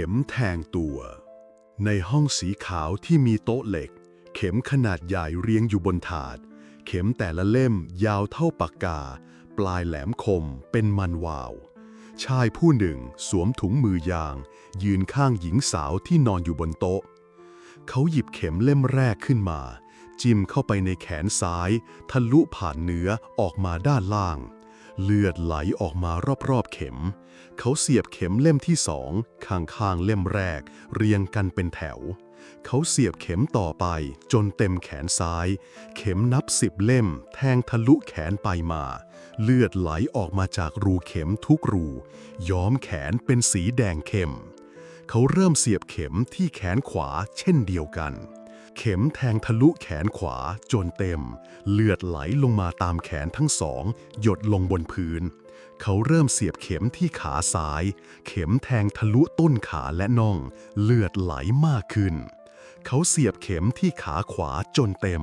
ข็มแทงตัว ในห้องสีขาวที่มีโต๊ะเหล็ก เข็มขนาดใหญ่เรียงอยู่บนถาด เข็มแต่ละเล่มยาวเท่าปากกา ปลายแหลมคมเป็นมันวาว ชายผู้หนึ่งสวมถุงมือยาง ยืนข้างหญิงสาวที่นอนอยู่บนโต๊ะ เขาหยิบเข็มเล่มแรกขึ้นมา จิ้มเข้าไปในแขนซ้าย ทะลุผ่านเนื้อออกมาด้านล่าง เลือดไหลออกมารอบๆเข็ม เขาเสียบเข็มเล่มที่สองข้างๆเล่มแรก เรียงกันเป็นแถว เขาเสียบเข็มต่อไปจนเต็มแขนซ้าย เข็มนับสิบเล่ม แทงทะลุแขนไปมา เลือดไหลออกมาจากรูเข็มทุกรู ย้อมแขนเป็นสีแดงเข้ม เขาเริ่มเสียบเข็มที่แขนขวาเช่นเดียวกัน เข็มแทงทะลุแขนขวาจนเต็ม เลือดไหลลงมาตามแขนทั้งสอง หยดลงบนพื้น เขาเริ่มเสียบเข็มที่ขาซ้าย เข็มแทงทะลุต้นขาและน่อง เลือดไหลมากขึ้น เขาเสียบเข็มที่ขาขวาจนเต็ม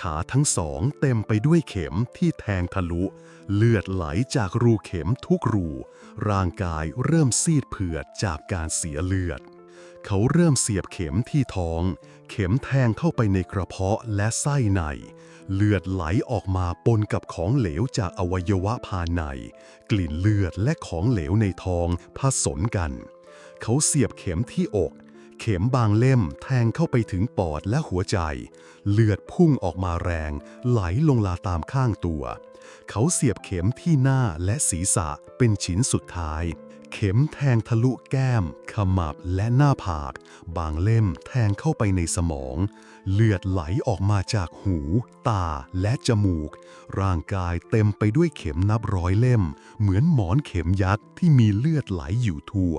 ขาทั้งสองเต็มไปด้วยเข็มที่แทงทะลุ เลือดไหลจากรูเข็มทุกรู ร่างกายเริ่มซีดเผือดจากการเสียเลือด เขาเริ่มเสียบเข็มที่ท้อง เข็มแทงเข้าไปในกระเพาะและไส้ใน เลือดไหลออกมาปนกับของเหลวจากอวัยวะภายใน กลิ่นเลือดและของเหลวในท้องผสมกัน เขาเสียบเข็มที่อก เข็มบางเล่มแทงเข้าไปถึงปอดและหัวใจ เลือดพุ่งออกมาแรง ไหลลงลาตามข้างตัว เขาเสียบเข็มที่หน้าและศีรษะเป็นชิ้นสุดท้าย เข็มแทงทะลุแก้ม ขมับและหน้าผาก บางเล่มแทงเข้าไปในสมอง เลือดไหลออกมาจากหู ตาและจมูก ร่างกายเต็มไปด้วยเข็มนับร้อยเล่ม เหมือนหมอนเข็มยักษ์ที่มีเลือดไหลอยู่ทั่ว